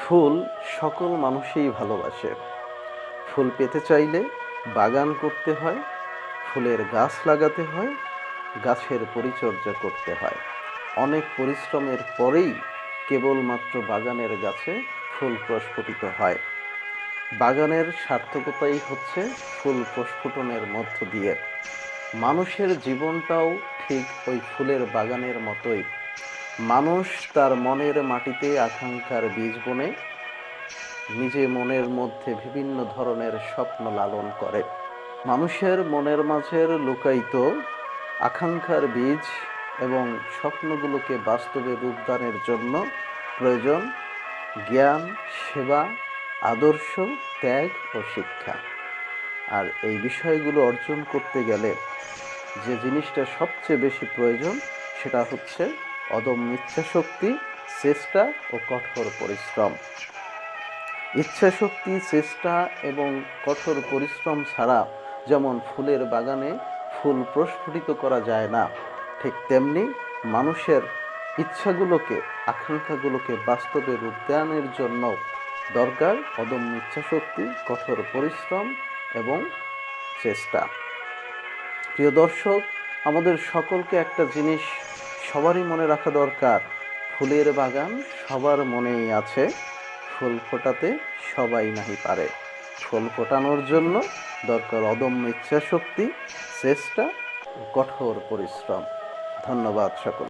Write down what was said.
ফুল সকল মানুষই ভালোবাসে। ফুল পেতে চাইলে বাগান করতে হয়, ফুলের গাছ লাগাতে হয়, গাছের পরিচর্যা করতে হয়। অনেক পরিশ্রমের পরেই কেবলমাত্র বাগানের গাছে ফুল প্রস্ফুটিত হয়। বাগানের সার্থকতাই হচ্ছে ফুল প্রস্ফুটনের মধ্য দিয়ে। মানুষের জীবনটাও ঠিক ওই ফুলের বাগানের মতোই। মানুষ তার মনের মাটিতে আকাঙ্ক্ষার বীজ বনে, নিজে মনের মধ্যে বিভিন্ন ধরনের স্বপ্ন লালন করে। মানুষের মনের মাঝের লুকায়িত আকাঙ্ক্ষার বীজ এবং স্বপ্নগুলোকে বাস্তবে রূপদানের জন্য প্রয়োজন জ্ঞান, সেবা, আদর্শ, ত্যাগ ও শিক্ষা। আর এই বিষয়গুলো অর্জন করতে গেলে যে জিনিসটা সবচেয়ে বেশি প্রয়োজন সেটা হচ্ছে অদম্য ইচ্ছাশক্তি, চেষ্টা ও কঠোর পরিশ্রম। ইচ্ছাশক্তি, চেষ্টা এবং কঠোর পরিশ্রম ছাড়া যেমন ফুলের বাগানে ফুল প্রস্ফুটিত করা যায় না, ঠিক তেমনি মানুষের ইচ্ছাগুলোকে, আকাঙ্ক্ষাগুলোকে বাস্তবে রূপ রূপদানের জন্য দরকার অদম্য ইচ্ছাশক্তি, কঠোর পরিশ্রম এবং চেষ্টা। প্রিয় দর্শক, আমাদের সকলকে একটা জিনিস সবারই মনে রাখা দরকার, ফুলের বাগান সবার মনেই আছে, ফুল ফোটাতে সবাই নাহি পারে। ফুল ফোটানোর জন্য দরকার অদম্য ইচ্ছাশক্তি, চেষ্টা, কঠোর পরিশ্রম। ধন্যবাদ সকল